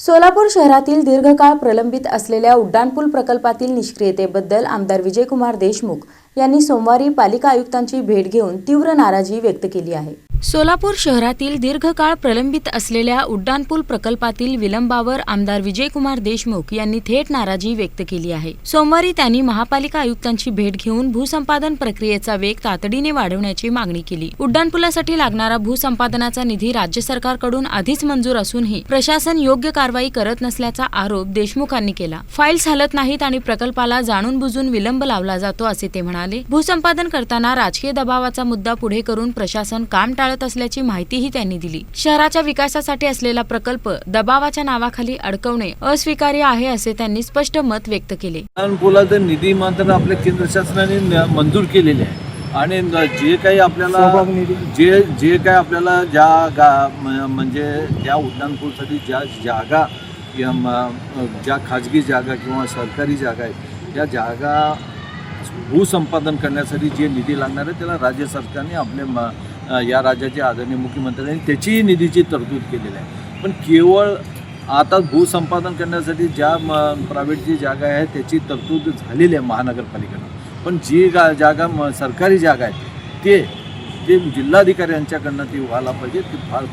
सोलापूर शहरातील दीर्घकाळ प्रलंबित असलेल्या उड्डाणपूल प्रकल्पातील निष्क्रियतेबद्दल आमदार विजयकुमार देशमुख यांनी सोमवारी पालिका आयुक्तांची भेट घेऊन तीव्र नाराजी व्यक्त केली आहे. सोलापूर शहरातील दीर्घकाळ प्रलंबित असलेल्या उड्डाणपूल प्रकल्पातील विलंबावर आमदार विजयकुमार देशमुख यांनी थेट नाराजी व्यक्त केली आहे. सोमवारी त्यांनी महापालिका आयुक्तांची भेट घेऊन भूसंपादन प्रक्रियेचा वेग तातडीने वाढवण्याची मागणी केली. उड्डाणपुलासाठी लागणारा भूसंपादनाचा निधी राज्य सरकारकडून आधीच मंजूर असूनही प्रशासन योग्य कारवाई करत नसल्याचा आरोप देशमुखांनी केला. फाईल्स हलत नाहीत आणि प्रकल्पाला जाणून बुजून विलंब लावला जातो असे ते म्हणाले. भूसंपादन करताना राजकीय दबावाचा मुद्दा पुढे करून प्रशासन काम टाळत असल्याची माहितीही त्यांनी दिली. शहराच्या विकासासाठी असलेला प्रकल्प दबावाच्या नावाखाली अडकवणे अस्वीकार्य आहे असे त्यांनी स्पष्ट मत व्यक्त केले. पुलाचं निधी मात्र आपल्या केंद्र शासनाने मंजूर केलेले आहे. आणि जे काही आपल्याला जे जे काही आपल्याला ज्या गा म्हणजे त्या उड्डाणपूलसाठी ज्या जागा ज्या खाजगी जागा किंवा सरकारी जागा आहेत त्या जागा भूसंपादन करण्यासाठी जे निधी लागणार आहे त्याला राज्य सरकारने आपले या राज्याचे आदरणीय मुख्यमंत्र्यांनी त्याचीही निधीची तरतूद केलेली आहे. पण केवळ आता भूसंपादन करण्यासाठी ज्या म प्रायव्हेट जी जागा आहे त्याची तरतूद झालेली आहे महानगरपालिकेनं. पण जी गा जागा म सरकारी जागा आहे ते ते जिल्हाधिकाऱ्यांच्याकडनं ती व्हायला पाहिजे ती फार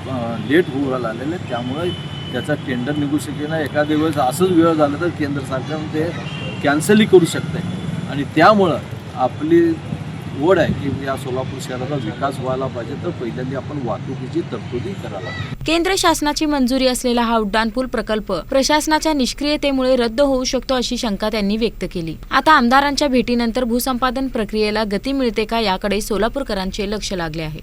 लेट होऊ आलेलं आहे त्यामुळे त्याचा टेंडर निघू शकेल ना एखाद्या वेळेस असंच वेळ झालं तर केंद्र सरकारनं ते कॅन्सलही करू शकते आणि त्यामुळं आपली ओढ आहे की या सोलापूर शहराचा विकास व्हायला पाहिजे तर पहिल्यांदा आपण वाहतुकीची तरतुदी करायला केंद्र शासनाची मंजुरी असलेला हा उड्डाणपूल प्रकल्प प्रशासनाच्या निष्क्रियतेमुळे रद्द होऊ शकतो अशी शंका त्यांनी व्यक्त केली. आता आमदारांच्या भेटीनंतर भूसंपादन प्रक्रियेला गती मिळते का याकडे सोलापूरकरांचे लक्ष लागले आहे.